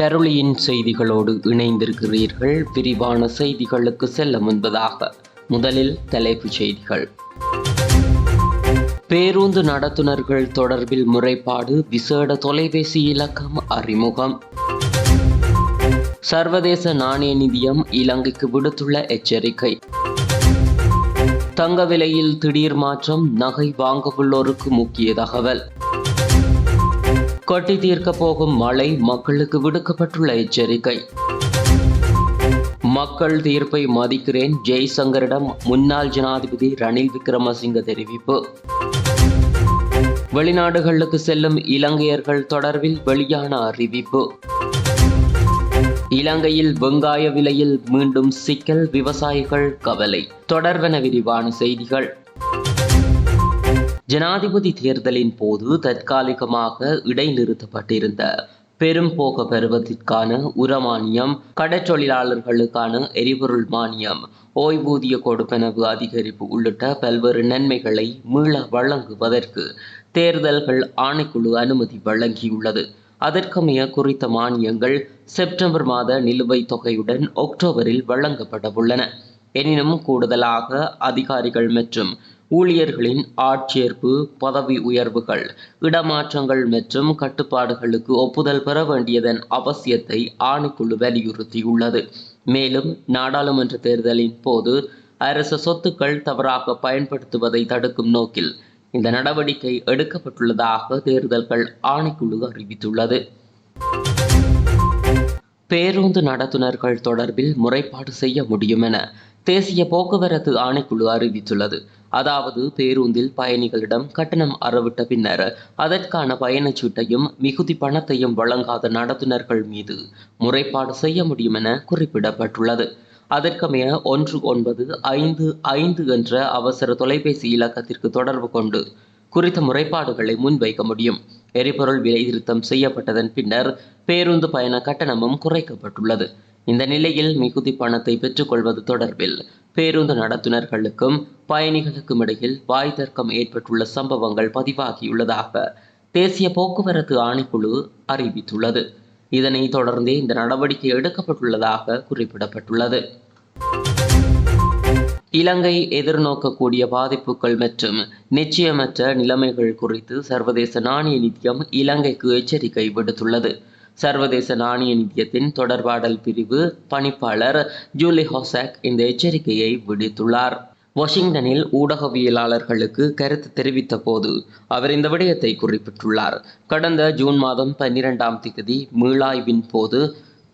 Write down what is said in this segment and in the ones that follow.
கருளியின் செய்திகளோடு இணைந்திருக்கிறீர்கள். விரிவான செய்திகளுக்கு செல்ல முன்பதாக முதலில் தலைப்புச் செய்திகள். பேருந்து நடத்துனர்கள் தொடர்பில் முறைப்பாடு விசேட தொலைபேசி இலக்கம் அறிமுகம். சர்வதேச நாணய நிதியம் இலங்கைக்கு விடுத்துள்ள எச்சரிக்கை. தங்க விலையில் திடீர் மாற்றம் நகை வாங்கவுள்ளோருக்கு முக்கிய தகவல். கொட்டி தீர்க்க போகும் மழை மக்களுக்கு விடுக்கப்பட்டுள்ள எச்சரிக்கை. மக்கள் தீர்ப்பை மதிக்கிறேன் ஜெய்சங்கரிடம் முன்னாள் ஜனாதிபதி ரணில் விக்ரமசிங்க தெரிவிப்பு. வெளிநாடுகளுக்கு செல்லும் இலங்கையர்கள் தொடர்பில் வெளியான அறிவிப்பு. இலங்கையில் வெங்காய விலையில் மீண்டும் சிக்கல் விவசாயிகள் கவலை. தொடர்பென விரிவான செய்திகள். ஜனாதிபதி தேர்தலின் போது தற்காலிகமாக இடைநிறுத்தப்பட்டிருந்த பெரும் போக பருவத்திற்கான உரமானியம் கடற்றொழிலாளர்களுக்கான எரிபொருள் மானியம் ஓய்வூதிய கொடுப்பனவு அதிகரிப்பு உள்ளிட்ட பல்வேறு நன்மைகளை மீள வழங்குவதற்கு தேர்தல்கள் ஆணைக்குழு அனுமதி வழங்கியுள்ளது. அதற்கமைய குறித்த மானியங்கள் செப்டம்பர் மாத நிலுவைத் தொகையுடன் அக்டோபரில் வழங்கப்படவுள்ளன. எனினும் கூடுதலாக அதிகாரிகள் மற்றும் ஊழியர்களின் ஆட்சேர்ப்பு பதவி உயர்வுகள் இடமாற்றங்கள் மற்றும் கட்டுப்பாடுகளுக்கு ஒப்புதல் பெற வேண்டியதன் அவசியத்தை ஆணைக்குழு வலியுறுத்தியுள்ளது. மேலும் நாடாளுமன்ற தேர்தலின் போது அரசு சொத்துக்கள் தவறாக பயன்படுத்துவதை தடுக்கும் நோக்கில் இந்த நடவடிக்கை எடுக்கப்பட்டுள்ளதாக தேர்தல்கள் ஆணைக்குழு அறிவித்துள்ளது. பேருந்து நடத்துனர்கள் தொடர்பில் முறைப்பாடு செய்ய முடியும் என தேசிய போக்குவரத்து ஆணைக்குழு அறிவித்துள்ளது. அதாவது பேருந்தில் பயணிகளிடம் கட்டணம் அறவிட்ட பின்னர் அதற்கான பயணச்சீட்டையும் மிகுதி பணத்தையும் வழங்காத நடத்துனர்கள் மீது முறைப்பாடு செய்ய முடியும் என குறிப்பிடப்பட்டுள்ளது. அதற்கமைய ஒன்று ஒன்பது ஐந்து ஐந்து என்ற அவசர தொலைபேசி இலக்கத்திற்கு தொடர்பு கொண்டு குறித்த முறைப்பாடுகளை முன்வைக்க முடியும். எரிபொருள் விலை திருத்தம் செய்யப்பட்டதன் பின்னர் பேருந்து பயண கட்டணமும் குறைக்கப்பட்டுள்ளது. இந்த நிலையில் மிகுதி பணத்தை பெற்றுக்கொள்வது தொடர்பில் பேருந்து நடத்துனர்களுக்கும் பயணிகளுக்கும் இடையில் வாய் தர்க்கம் ஏற்பட்டுள்ள சம்பவங்கள் பதிவாகியுள்ளதாக தேசிய போக்குவரத்து ஆணைக்குழு அறிவித்துள்ளது. இதனைத் தொடர்ந்தே இந்த நடவடிக்கை எடுக்கப்பட்டுள்ளதாக குறிப்பிடப்பட்டுள்ளது. இலங்கை எதிர்நோக்கக்கூடிய பாதிப்புகள் மற்றும் நிச்சயமற்ற நிலைமைகள் குறித்து சர்வதேச நாணய நிதியம் இலங்கைக்கு எச்சரிக்கை விடுத்துள்ளது. சர்வதேச நாணய நிதியத்தின் தொடர்பாடல் பிரிவு பணிப்பாளர் ஜூலி ஹோசாக் இந்த எச்சரிக்கையை விடுத்துள்ளார். வாஷிங்டனில் ஊடகவியலாளர்களுக்கு கருத்து தெரிவித்த போது அவர் இந்த விடயத்தை குறிப்பிட்டுள்ளார். கடந்த ஜூன் மாதம் பன்னிரெண்டாம் தேதி மீளாய்வின் போது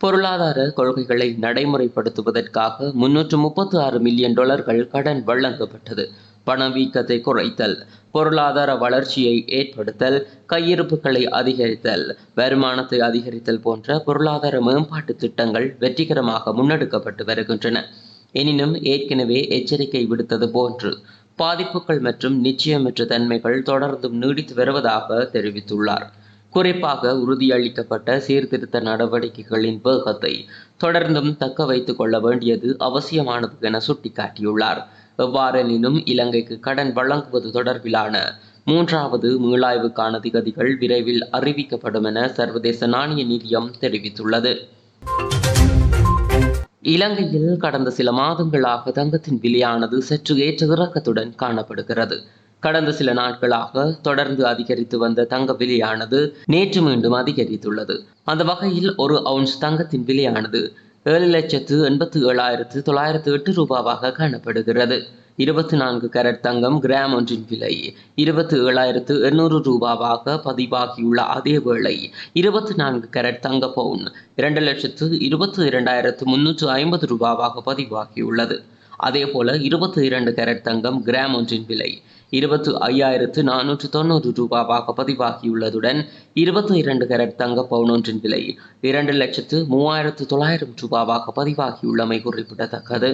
பொருளாதார கொள்கைகளை நடைமுறைப்படுத்துவதற்காக முன்னூற்று முப்பத்தி ஆறு மில்லியன் டாலர்கள் கடன் வழங்கப்பட்டது. பணவீக்கத்தை குறைத்தல் பொருளாதார வளர்ச்சியை ஏற்படுத்தல் கையிருப்புகளை அதிகரித்தல் வருமானத்தை அதிகரித்தல் போன்ற பொருளாதார மேம்பாட்டு திட்டங்கள் வெற்றிகரமாக முன்னெடுக்கப்பட்டு வருகின்றன. எனினும் ஏற்கனவே எச்சரிக்கை விடுத்தது போன்று பாதிப்புகள் மற்றும் நிச்சயமற்ற தன்மைகள் தொடர்ந்தும் நீடித்து வருவதாக தெரிவித்துள்ளார். குறிப்பாக உறுதியளிக்கப்பட்ட சீர்திருத்த நடவடிக்கைகளின் வேகத்தை தொடர்ந்தும் தக்க வைத்துக் கொள்ள வேண்டியது அவசியமானது என சுட்டிக்காட்டியுள்ளார். எவ்வாறெனினும் இலங்கைக்கு கடன் வழங்குவது தொடர்பிலான மூன்றாவது மீளாய்வுக்கான திகதிகள் விரைவில் அறிவிக்கப்படும் என சர்வதேச நாணய நிதியம் தெரிவித்துள்ளது. இலங்கையில் கடந்த சில மாதங்களாக தங்கத்தின் விலையானது சற்று ஏற்ற இறக்கத்துடன் காணப்படுகிறது. கடந்த சில நாட்களாக தொடர்ந்து அதிகரித்து வந்த தங்க விலையானது நேற்று மீண்டும் அதிகரித்துள்ளது. அந்த வகையில் ஒரு அவுன்ஸ் தங்கத்தின் விலையானது ஏழு லட்சத்து எண்பத்து ஏழாயிரத்து தொள்ளாயிரத்து எட்டு ரூபாவாக காணப்படுகிறது. இருபத்தி நான்கு கேரட் தங்கம் கிராம் ஒன்றின் விலை இருபத்தி ஏழாயிரத்து எண்ணூறு ரூபாவாக பதிவாகியுள்ள அதே வேளை இருபத்தி நான்கு கேரட் தங்க பவுன் இரண்டு லட்சத்து இருபத்தி இரண்டாயிரத்து முன்னூற்று ஐம்பது ரூபாவாக பதிவாகியுள்ளது. அதேபோல இருபத்தி இரண்டு கேரட் தங்கம் கிராம் ஒன்றின் விலை இருபத்து ஐயாயிரத்து நானூற்று தொண்ணூறு ரூபாவாக பதிவாகியுள்ளதுடன் இருபத்தி இரண்டு கரட் தங்க பவுன் ஒன்றின் விலை இரண்டு லட்சத்து மூவாயிரத்து தொள்ளாயிரம் ரூபாவாக பதிவாகியுள்ளமை குறிப்பிடத்தக்கது.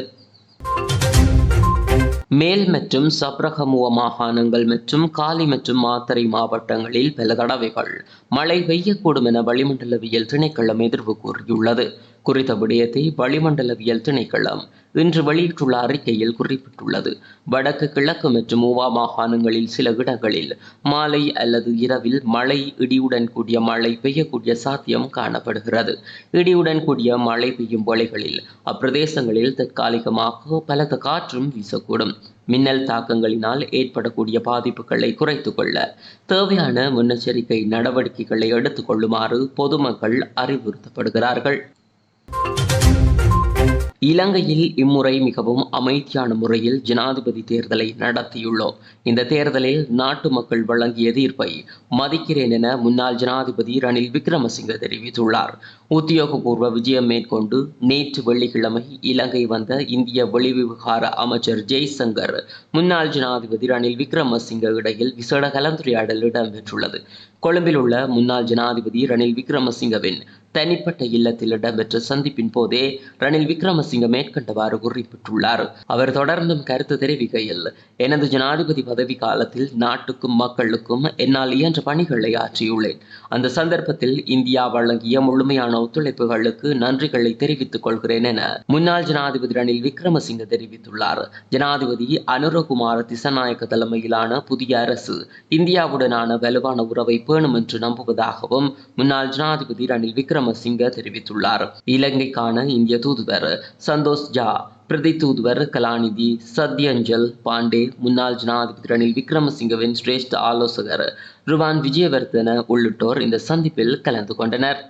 மேல் மற்றும் சப்ரகமுவ மாகாணங்கள் மற்றும் காலி மற்றும் மாத்தறை மாவட்டங்களில் பல தடவைகள் மழை பெய்யக்கூடும் என வளிமண்டலவியல் திணைக்களம் எதிர்வு கூறியுள்ளது. குறித்த விடயத்தை வளிமண்டலவியல் திணைக்களம் இன்று வெளியிட்டுள்ள அறிக்கையில் குறிப்பிட்டுள்ளது. வடக்கு கிழக்கு மற்றும் மூவா மாகாணங்களில் சில இடங்களில் மாலை அல்லது இரவில் மழை இடியுடன் கூடிய மழை பெய்யக்கூடிய சாத்தியம் காணப்படுகிறது. இடியுடன் கூடிய மழை பெய்யும் வேளைகளில் அப்பிரதேசங்களில் தற்காலிகமாக பலத்த காற்றும் வீசக்கூடும். மின்னல் தாக்கங்களினால் ஏற்படக்கூடிய பாதிப்புகளை குறைத்து கொள்ள தேவையான முன்னெச்சரிக்கை நடவடிக்கைகளை எடுத்துக் கொள்ளுமாறு பொதுமக்கள் அறிவுறுத்தப்படுகிறார்கள். இலங்கையில் இம்முறை மிகவும் அமைதியான முறையில் ஜனாதிபதி தேர்தலை நடத்தியுள்ளோம். இந்த தேர்தலில் நாட்டு மக்கள் வழங்கிய தீர்ப்பை மதிக்கிறேன் என முன்னாள் ஜனாதிபதி ரணில் விக்ரமசிங்க தெரிவித்துள்ளார். உத்தியோகபூர்வ விஜயம் மேற்கொண்டு நேற்று வெள்ளிக்கிழமை இலங்கை வந்த இந்திய வெளிவிவகார அமைச்சர் ஜெய்சங்கர் முன்னாள் ஜனாதிபதி ரணில் விக்ரமசிங்க இடையில் விசேட கலந்துரையாடல் இடம்பெற்றுள்ளது. கொழும்பில் உள்ள முன்னாள் ஜனாதிபதி ரணில் விக்ரமசிங்கவின் தனிப்பட்ட இல்லத்தில் இடம்பெற்ற சந்திப்பின் போதே ரணில் விக்ரமசிங்க மேற்கண்டவாறு குறிப்பிட்டுள்ளார் அவர் தொடர்ந்தும் கருத்து தெரிவிக்கையில் எனது ஜனாதிபதி பதவி காலத்தில் நாட்டுக்கும் மக்களுக்கும் என்னால் இயன்ற பணிகளை ஆற்றியுள்ளேன். அந்த சந்தர்ப்பத்தில் இந்தியா வழங்கிய முழுமையான ஒத்துழைப்புகளுக்கு நன்றிகளை தெரிவித்துக் கொள்கிறேன் என முன்னாள் ஜனாதிபதி ரணில் விக்ரமசிங்க தெரிவித்துள்ளார். ஜனாதிபதி அனுரகுமார திசநாயக்க தலைமையிலான புதிய அரசு இந்தியாவுடனான வலுவான உறவை பேணும் என்று நம்புவதாகவும் முன்னாள் ஜனாதிபதி ரணில் விக்ரமசிங்க தெரிவித்துள்ளார். இலங்கைக்கான இந்திய தூதுவர் சந்தோஷ் ஜா பிரதி தூதுவர் கலாநிதி சத்யஞ்சல் பாண்டே முன்னாள் ஜனாதிபதி ரணில் விக்ரமசிங்கவின் சிரேஷ்ட ஆலோசகர் ருவான் விஜயவர்தன உள்ளிட்டோர் இந்த சந்திப்பில் கலந்து கொண்டனர்.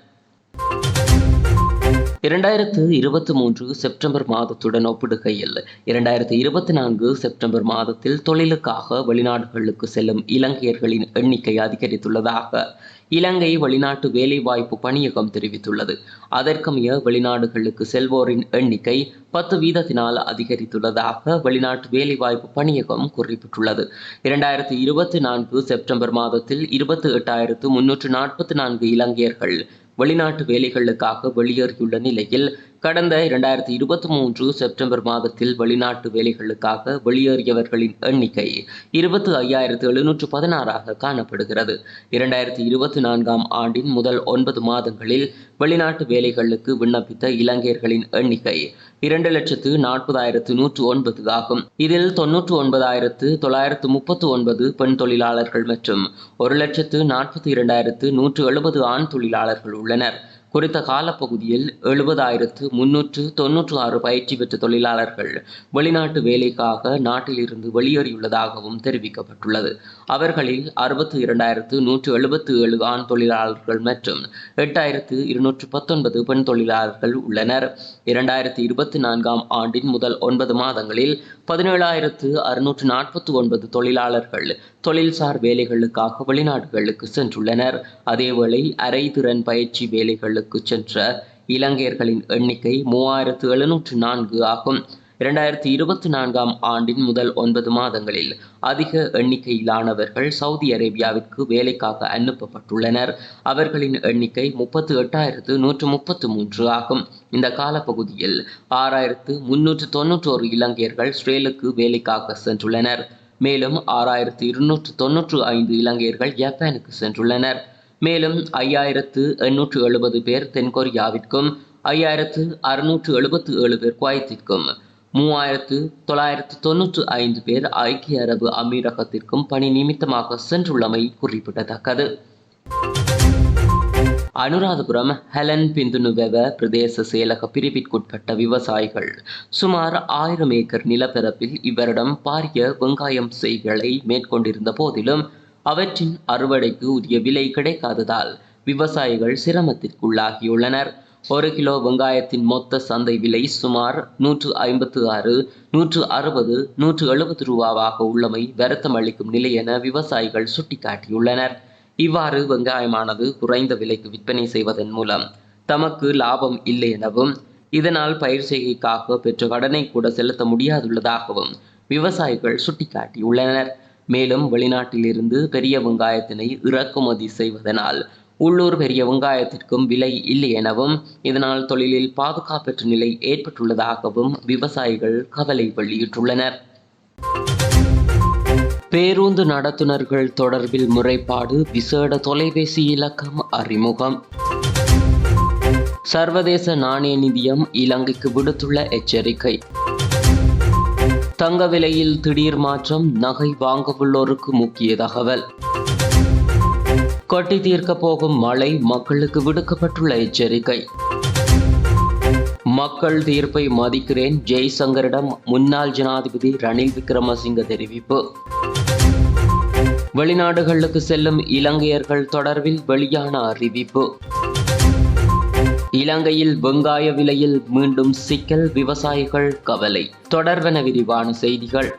இரண்டாயிரத்து இருபத்தி மூன்று செப்டம்பர் மாதத்துடன் ஒப்பிடுகையில் இரண்டாயிரத்து இருபத்தி நான்கு செப்டம்பர் மாதத்தில் தொழிலுக்காக வெளிநாடுகளுக்கு செல்லும் இலங்கையர்களின் எண்ணிக்கை அதிகரித்துள்ளதாக இலங்கை வெளிநாட்டு வேலைவாய்ப்பு பணியகம் தெரிவித்துள்ளது. அதற்கமைய வெளிநாடுகளுக்கு செல்வோரின் எண்ணிக்கை பத்து வீதத்தினால் அதிகரித்துள்ளதாக வெளிநாட்டு வேலைவாய்ப்பு பணியகம் குறிப்பிட்டுள்ளது. இரண்டாயிரத்தி இருபத்தி நான்கு செப்டம்பர் மாதத்தில் இருபத்தி எட்டாயிரத்து முன்னூற்று நாற்பத்தி நான்கு இலங்கையர்கள் வெளிநாட்டு வேலைகளுக்காக வெளியேறியுள்ள நிலையில் கடந்த இரண்டாயிரத்தி இருபத்தி மூன்று செப்டம்பர் மாதத்தில் வெளிநாட்டு வேலைகளுக்காக வெளியேறியவர்களின் எண்ணிக்கை இருபத்தி ஐயாயிரத்து எழுநூற்று பதினாறாக காணப்படுகிறது. இரண்டாயிரத்தி இருபத்தி நான்காம் ஆண்டின் முதல் ஒன்பது மாதங்களில் வெளிநாட்டு வேலைகளுக்கு விண்ணப்பித்த இலங்கையர்களின் எண்ணிக்கை இரண்டு லட்சத்து நாற்பதாயிரத்து நூற்று ஒன்பது ஆகும். இதில் தொன்னூற்று ஒன்பதாயிரத்து தொள்ளாயிரத்து முப்பத்து ஒன்பது பெண் தொழிலாளர்கள் மற்றும் ஒரு லட்சத்து நாற்பத்தி இரண்டாயிரத்து நூற்று எழுபது ஆண் தொழிலாளர்கள் உள்ளனர். குறித்த காலப்பகுதியில் எழுபதாயிரத்து முன்னூற்று தொன்னூற்று ஆறு பயிற்சி பெற்ற தொழிலாளர்கள் வெளிநாட்டு வேலைக்காக நாட்டிலிருந்து வெளியேறியுள்ளதாகவும் தெரிவிக்கப்பட்டுள்ளது. அவர்களில் அறுபத்து இரண்டாயிரத்து நூற்று எழுபத்து ஏழு ஆண் தொழிலாளர்கள் மற்றும் எட்டாயிரத்து இருநூற்று பத்தொன்பது பெண் தொழிலாளர்கள் உள்ளனர். இரண்டாயிரத்தி இருபத்தி நான்காம் ஆண்டின் முதல் ஒன்பது மாதங்களில் பதினேழாயிரத்து அறுநூற்று நாற்பத்தி ஒன்பது தொழிலாளர்கள் தொழில்சார் வேலைகளுக்காக வெளிநாடுகளுக்கு சென்றுள்ளனர். அதேவேளை அரைதிறன் பயிற்சி வேலைகளுக்கு சென்ற இலங்கையர்களின் எண்ணிக்கை மூவாயிரத்து எழுநூற்று நான்கு ஆகும். இரண்டாயிரத்தி இருபத்தி நான்காம் ஆண்டின் முதல் ஒன்பது மாதங்களில் அதிக எண்ணிக்கையிலானவர்கள் சவுதி அரேபியாவிற்கு வேலைக்காக அனுப்பப்பட்டுள்ளனர். அவர்களின் எண்ணிக்கை முப்பத்து எட்டாயிரத்து நூற்று முப்பத்து மூன்று ஆகும். இந்த காலப்பகுதியில் ஆறாயிரத்து முன்னூற்று தொன்னூற்றோரு இலங்கையர்கள் ஸ்ரேலுக்கு வேலைக்காக சென்றுள்ளனர். மேலும் ஆறாயிரத்து இருநூற்று தொன்னூற்று ஐந்து இலங்கையர்கள் ஜப்பானுக்கு சென்றுள்ளனர். மேலும் ஐயாயிரத்து எண்ணூற்று எழுபது பேர் தென்கொரியாவிற்கும் ஐயாயிரத்து அறுநூற்று எழுபத்து ஏழு பேர் குவைத்திற்கும் மூவாயிரத்து தொள்ளாயிரத்து தொன்னூற்று ஐந்து பேர் ஐக்கிய அரபு அமீரகத்திற்கும் பணி நிமித்தமாக சென்றுள்ளமை குறிப்பிடத்தக்கது. அனுராதபுரம் ஹெலன் பிந்துனுவெவ பிரதேச செயலக பிரிவிற்குட்பட்ட விவசாயிகள் சுமார் ஆயிரம் ஏக்கர் நிலப்பரப்பில் இவரிடம் பாரிய வெங்காயம் செய்களை மேற்கொண்டிருந்த போதிலும் அவற்றின் அறுவடைக்கு உரிய விலை கிடைக்காததால் விவசாயிகள் சிரமத்திற்குள்ளாகியுள்ளனர். ஒரு கிலோ வெங்காயத்தின் மொத்த சந்தை விலை சுமார் நூற்று ஐம்பத்து ஆறு நூற்று அறுபது நூற்று எழுபது ரூபாவாக உள்ளமை வருத்தம் அளிக்கும் நிலை என விவசாயிகள் சுட்டிக்காட்டியுள்ளனர். இவ்வாறு வெங்காயமானது குறைந்த விலைக்கு விற்பனை செய்வதன் மூலம் தமக்கு லாபம் இல்லை எனவும் இதனால் பயிர் செய்கைக்காக பெற்ற கடனை கூட செலுத்த முடியாதுள்ளதாகவும் விவசாயிகள் சுட்டிக்காட்டியுள்ளனர். மேலும் வெளிநாட்டிலிருந்து பெரிய வெங்காயத்தினை இறக்குமதி செய்வதனால் உள்ளூர் பெரிய வெங்காயத்திற்கும் விலை இல்லை எனவும் இதனால் தொழிலில் பாதுகாப்பற்ற நிலை ஏற்பட்டுள்ளதாகவும் விவசாயிகள் கவலை வெளியிட்டுள்ளனர். பேருந்து நடத்துனர்கள் தொடர்பில் முறைப்பாடு விசேட தொலைபேசி இலக்கம் அறிமுகம். சர்வதேச நாணய நிதியம் இலங்கைக்கு விடுத்துள்ள எச்சரிக்கை. தங்க விலையில் திடீர் மாற்றம் நகை வாங்கவுள்ளோருக்கு முக்கிய தகவல். கொட்டி தீர்க்க போகும் மழை மக்களுக்கு விடுக்கப்பட்டுள்ள எச்சரிக்கை. மக்கள் தீர்ப்பை மதிக்கிறேன் ஜெய்சங்கரிடம் முன்னாள் ஜனாதிபதி ரணில் விக்ரமசிங்க தெரிவிப்பு. வெளிநாடுகளுக்கு செல்லும் இலங்கையர்கள் தொடர்பில் வெளியான அறிவிப்பு. இலங்கையில் வெங்காய விலையில் மீண்டும் சிக்கல் விவசாயிகள் கவலை. தொடர்பென விரிவான செய்திகள்.